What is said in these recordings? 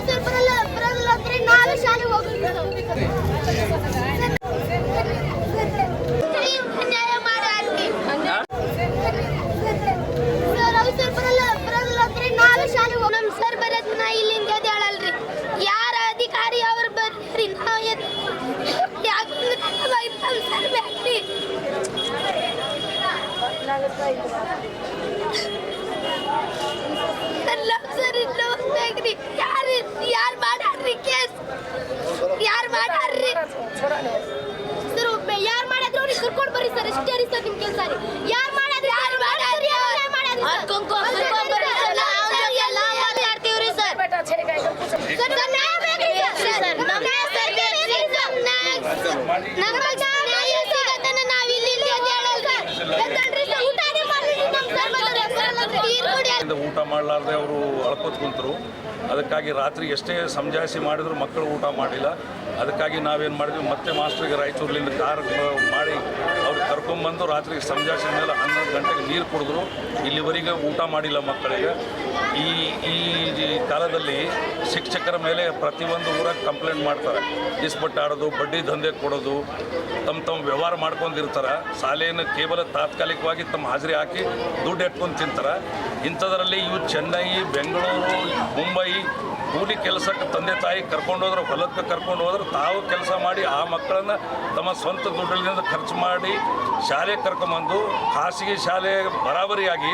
ಪೊಲೀಸರು ಬರಲ್ಲ ಬರಲ್ಲ ಅಂದ್ರೆ ನಾವೇ ಶಾಲೆಗೆ ಸರ್ ನಿಮ್ ಕೆಲಸ ರೀ ಯಾರು ಮಾಡೋದು ಯಾರು ಮಾಡೋದು ಮಾತಾಡ್ತೀವ್ರಿ ಸರ್. ಸರ್ ನಮ್ಗೆ ನ್ಯಾಯ ಬೇಕ್ರಿ ಸರ್. ಸರ್, ನಮ್ಗೆ ಸರ್ ಬೇಕು ಸರ್, ನಮ್ಗೆ ನಮ್ಗೆ ನ್ಯಾಯ ಸಿಗತ್ತನ ನಾವ್ ಇಲ್ಲಿ ಇಲ್ಲಿ ಅಂತ ಹೇಳಲ್ಲ ಸರ್. ಎದ್ದಳ್ರಿ ಸರ್, ಊಟನೇ ಮಾಡ್ಲಿಲ್ಲ ನಮ್ ಸರ್ ಬಂದವ್ರು ಹೆಸ್ರನ್ನ ಇಂದ ಊಟ ಮಾಡಲಾರ್ದೆ ಅವರು ಅಳ್ಕೋತ್ ಕುಂತರು. ಅದಕ್ಕಾಗಿ ರಾತ್ರಿ ಎಷ್ಟೇ ಸಮಜಾಯಿಸಿ ಮಾಡಿದ್ರು ಮಕ್ಕಳು ಊಟ ಮಾಡಿಲ್ಲ. ಅದಕ್ಕಾಗಿ ನಾವೇನು ಮಾಡಿದ್ವಿ, ಮತ್ತೆ ಮಾಸ್ಟ್ರಿಗೆ ರಾಯಚೂರಿನಿಂದ ಕಾರ್ ಮಾಡಿ ಅವ್ರು ಕರ್ಕೊಂಬಂದು ರಾತ್ರಿ ಸಂಜಾಯಿಸಿದ ಮೇಲೆ ಹನ್ನೊಂದು ಗಂಟೆಗೆ ನೀರು ಕುಡಿದ್ರು. ಇಲ್ಲಿವರೆಗೆ ಊಟ ಮಾಡಿಲ್ಲ ಮಕ್ಕಳಿಗೆ. ಈ ಈ ಕಾಲದಲ್ಲಿ ಶಿಕ್ಷಕರ ಮೇಲೆ ಪ್ರತಿಯೊಂದು ಊರಾಗ ಕಂಪ್ಲೇಂಟ್ ಮಾಡ್ತಾರೆ. ಇಸ್ಪಟ್ಟು ಆಡೋದು ಬಡ್ಡಿ ದಂಧೆ ಕೊಡೋದು ತಮ್ಮ ತಮ್ಮ ವ್ಯವಹಾರ ಮಾಡ್ಕೊಂಡಿರ್ತಾರೆ ಶಾಲೆಯನ್ನು ಕೇವಲ ತಾತ್ಕಾಲಿಕವಾಗಿ ತಮ್ಮ ಹಾಜರಿ ಹಾಕಿ ದುಡ್ಡು ಎಟ್ಕೊಂಡು ತಿಂತಾರೆ. ಇಂಥದ್ರಲ್ಲಿ ಇವು ಚೆನ್ನೈ, ಬೆಂಗಳೂರು, ಮುಂಬೈ, ಕೂಲಿ ಕೆಲಸಕ್ಕೆ ತಂದೆ ತಾಯಿ ಕರ್ಕೊಂಡು ಹೋದ್ರೆ, ಹೊಲಕ್ಕೆ ಕರ್ಕೊಂಡು ಹೋದ್ರೆ, ತಾವು ಕೆಲಸ ಮಾಡಿ ಆ ಮಕ್ಕಳನ್ನು ತಮ್ಮ ಸ್ವಂತ ದುಡ್ಡಿನಿಂದ ಖರ್ಚು ಮಾಡಿ ಶಾಲೆಗೆ ಕರ್ಕೊಂಬಂದು, ಖಾಸಗಿ ಶಾಲೆ ಬರಾಬರಿಯಾಗಿ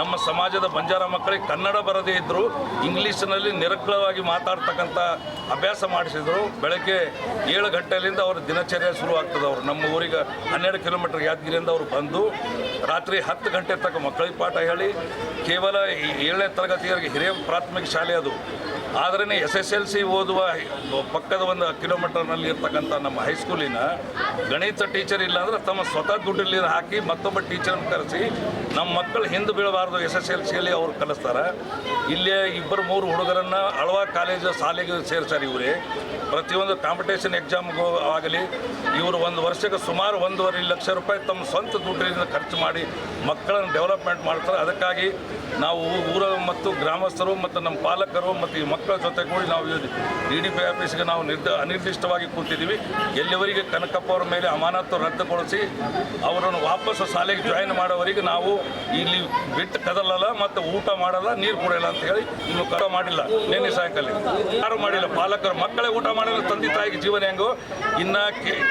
ನಮ್ಮ ಸಮಾಜದ ಬಂಜಾರ ಮಕ್ಕಳಿಗೆ ಕನ್ನಡ ಬರದೇ ಇದ್ದರೂ ಇಂಗ್ಲೀಷ್ನಲ್ಲಿ ನಿರಕ್ಳವಾಗಿ ಮಾತಾಡ್ತಕ್ಕಂಥ ಅಭ್ಯಾಸ ಮಾಡಿಸಿದ್ರು. ಬೆಳಗ್ಗೆ ಏಳು ಗಂಟೆಯಿಂದ ಅವ್ರ ದಿನಚರ್ಯ ಶುರು ಆಗ್ತದೆ ಅವರು. ನಮ್ಮ ಊರಿಗೆ ಹನ್ನೆರಡು ಕಿಲೋಮೀಟರ್ ಯಾದಗಿರಿಯಿಂದ ಅವರು ಬಂದು ರಾತ್ರಿ ಹತ್ತು ಗಂಟೆ ತನಕ ಮಕ್ಕಳಿಗೆ ಪಾಠ ಹೇಳಿ ಕೇವಲ ಏಳನೇ ತರಗತಿಯವರಿಗೆ ಹಿರಿಯ ಪ್ರಾಥಮಿಕ ಶಾಲೆ ಅದು. ಆದ್ರೇ ಎಸ್ ಎಸ್ ಎಲ್ ಸಿ ಓದುವ ಪಕ್ಕದ ಒಂದು ಕಿಲೋಮೀಟರ್ನಲ್ಲಿ ಇರ್ತಕ್ಕಂಥ ನಮ್ಮ ಹೈಸ್ಕೂಲಿನ ಗಣಿತ ಟೀಚರ್ ಇಲ್ಲ ಅಂದ್ರೆ ತಮ್ಮ ಸ್ವತಃ ದುಡ್ಡಲ್ಲಿ ಹಾಕಿ ಮತ್ತೊಬ್ಬ ಟೀಚರ್ನ ಕರೆಸಿ ನಮ್ಮ ಮಕ್ಕಳು ಹಿಂದೆ ಬೀಳಬಾರ್ದು ಎಸ್ ಎಸ್ ಎಲ್ ಸಿಯಲ್ಲಿ ಅವ್ರು ಕಲಿಸ್ತಾರೆ. ಇಲ್ಲೇ ಇಬ್ಬರು ಮೂರು ಹುಡುಗರನ್ನು ಅಳವ ಕಾಲೇಜು ಶಾಲೆಗೆ ಸೇರ್ಸಾರ ಇವರೇ. ಪ್ರತಿಯೊಂದು ಕಾಂಪಿಟೇಷನ್ ಎಕ್ಸಾಮ್ಗೂ ಆಗಲಿ, ಇವರು ಒಂದು ವರ್ಷಕ್ಕೆ ಸುಮಾರು ಒಂದೂವರೆ ಲಕ್ಷ ರೂಪಾಯಿ ತಮ್ಮ ಸ್ವಂತ ದುಡ್ಡಿನಿಂದ ಖರ್ಚು ಮಾಡಿ ಮಕ್ಕಳನ್ನು ಡೆವಲಪ್ಮೆಂಟ್ ಮಾಡ್ತಾರೆ. ಅದಕ್ಕಾಗಿ ನಾವು ಊರ ಮತ್ತು ಗ್ರಾಮಸ್ಥರು ಮತ್ತು ನಮ್ಮ ಪಾಲಕರು ಮತ್ತು ಈ ಜೊತೆ ಕೂಡಿ ನಾವು ಡಿ ಡಿ ಪಿ ಆಫೀಸ್ಗೆ ನಾವು ನಿರ್ದ, ಅನಿರ್ದಿಷ್ಟವಾಗಿ ಕೂತಿದ್ದೀವಿ. ಎಲ್ಲಿವರೆಗೆ ಕನಕಪ್ಪ ಅವರ ಮೇಲೆ ಅಮಾನತು ರದ್ದುಗೊಳಿಸಿ ಅವರನ್ನು ವಾಪಸ್ ಶಾಲೆಗೆ ಜಾಯಿನ್ ಮಾಡೋವರೆಗೆ ನಾವು ಇಲ್ಲಿ ಬಿಟ್ಟು ಕದಲಲ್ಲ ಮತ್ತು ಊಟ ಮಾಡಲ್ಲ, ನೀರು ಕುಡಿಯಲ್ಲ ಅಂತ ಹೇಳಿ ಇನ್ನು ಕರ ಮಾಡಿಲ್ಲ ನಿನ್ನೆ ಸಾಯಂಕಾಲ. ಯಾರು ಮಾಡಿಲ್ಲ. ಪಾಲಕರು, ಮಕ್ಕಳೇ ಊಟ ಮಾಡಲು ತಂದೆ ತಾಯಿಗೆ ಜೀವನ ಹೆಂಗೋ? ಇನ್ನು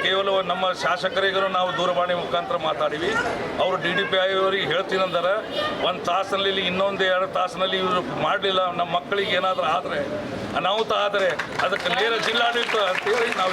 ಕೇವಲ ನಮ್ಮ ಶಾಸಕರಿಗೂ ನಾವು ದೂರವಾಣಿ ಮುಖಾಂತರ ಮಾತಾಡಿವಿ ಅವರು ಡಿ ಡಿ ಪಿ ಅವರಿಗೆ ಹೇಳ್ತೀನಂದರೆ ಒಂದು ತಾಸಿನಲ್ಲಿ ಇನ್ನೊಂದು ಎರಡು ತಾಸಿನಲ್ಲಿ ಇವರು ಮಾಡಲಿಲ್ಲ. ನಮ್ಮ ಮಕ್ಕಳಿಗೆ ಏನಾದರೂ ಆದರೆ ಅನಾಹುತ ಆದರೆ ಅದಕ್ಕೆ ನೇರ ಜಿಲ್ಲಾಡಳಿತ ಅಂತೇಳಿ ನಾವು